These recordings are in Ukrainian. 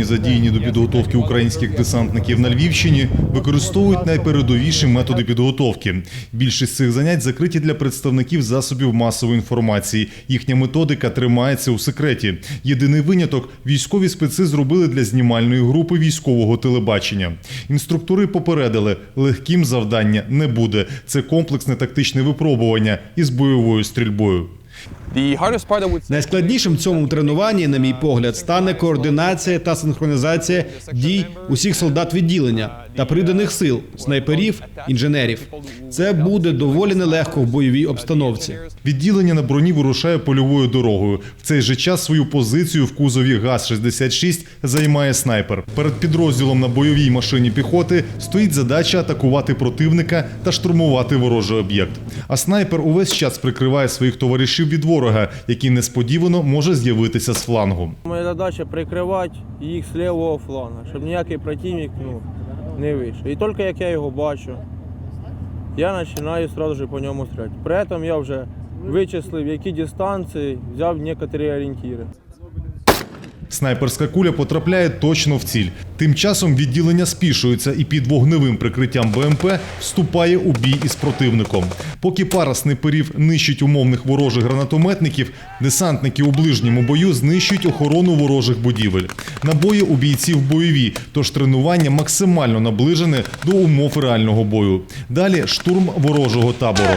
Задіяні до підготовки українських десантників на Львівщині використовують найпередовіші методи підготовки. Більшість цих занять закриті для представників засобів масової інформації. Їхня методика тримається у секреті. Єдиний виняток військові специ зробили для знімальної групи військового телебачення. Інструктори попередили, легким завдання не буде. Це комплексне тактичне випробування із бойовою стрільбою. Найскладнішим в цьому тренуванні, на мій погляд, стане координація та синхронізація дій усіх солдат відділення та приданих сил, снайперів, інженерів. Це буде доволі нелегко в бойовій обстановці. Відділення на броні вирушає польовою дорогою. В цей же час свою позицію в кузові ГАЗ-66 займає снайпер. Перед підрозділом на бойовій машині піхоти стоїть задача атакувати противника та штурмувати ворожий об'єкт. А снайпер увесь час прикриває своїх товаришів від ворога, який несподівано може з'явитися з флангу. Моя задача прикривати їх з лівого флангу, щоб ніякий противник ну, не вийшов. І тільки як я його бачу, я починаю одразу по ньому стріляти. При цьому я вже вичислив, які дистанції, взяв деякі орієнтири. Снайперська куля потрапляє точно в ціль. Тим часом відділення спішується і під вогневим прикриттям БМП вступає у бій із противником. Поки пара снайперів нищить умовних ворожих гранатометників, десантники у ближньому бою знищують охорону ворожих будівель. Набої у бійців бойові, тож тренування максимально наближене до умов реального бою. Далі штурм ворожого табору.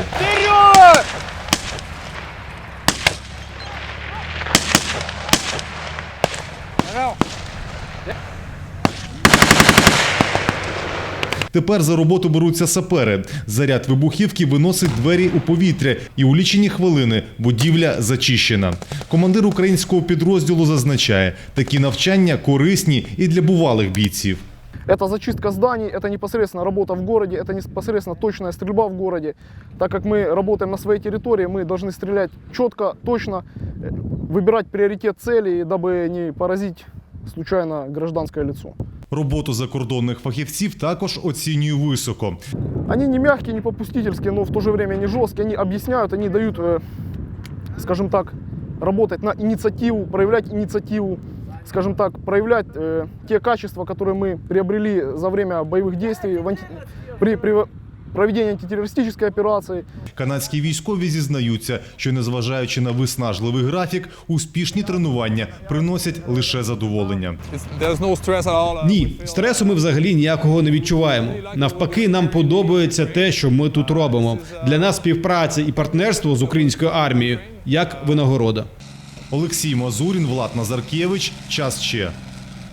Тепер за роботу беруться сапери. Заряд вибухівки виносить двері у повітря, і у лічені хвилини будівля зачищена. Командир українського підрозділу зазначає, такі навчання корисні і для бувалих бійців. Это зачистка зданий, это непосредственно работа в городе, это непосредственно точная стрельба в городе. Так как мы работаем на своей территории, мы должны стрелять четко, точно, э, выбирать приоритет цели, дабы не поразить случайно гражданское лицо. Роботу закордонних фахівців також оцінюю високо. Они не мягкие, не попустительские, но в то же время не жесткие. Они объясняют, они дают, э, скажем так, работать на инициативу, проявлять инициативу, скажем так, проявлять э, те качества, которые мы приобрели за время боевых действий в анти- при, при проведении антитеррористической операции. Канадські військові зізнаються, що незважаючи на виснажливий графік, успішні тренування приносять лише задоволення. Ні, стресу ми взагалі ніякого не відчуваємо. Навпаки, нам подобається те, що ми тут робимо. Для нас співпраця і партнерство з українською армією як винагорода. Олексій Мазурін, Влад Назаркевич. Час ще.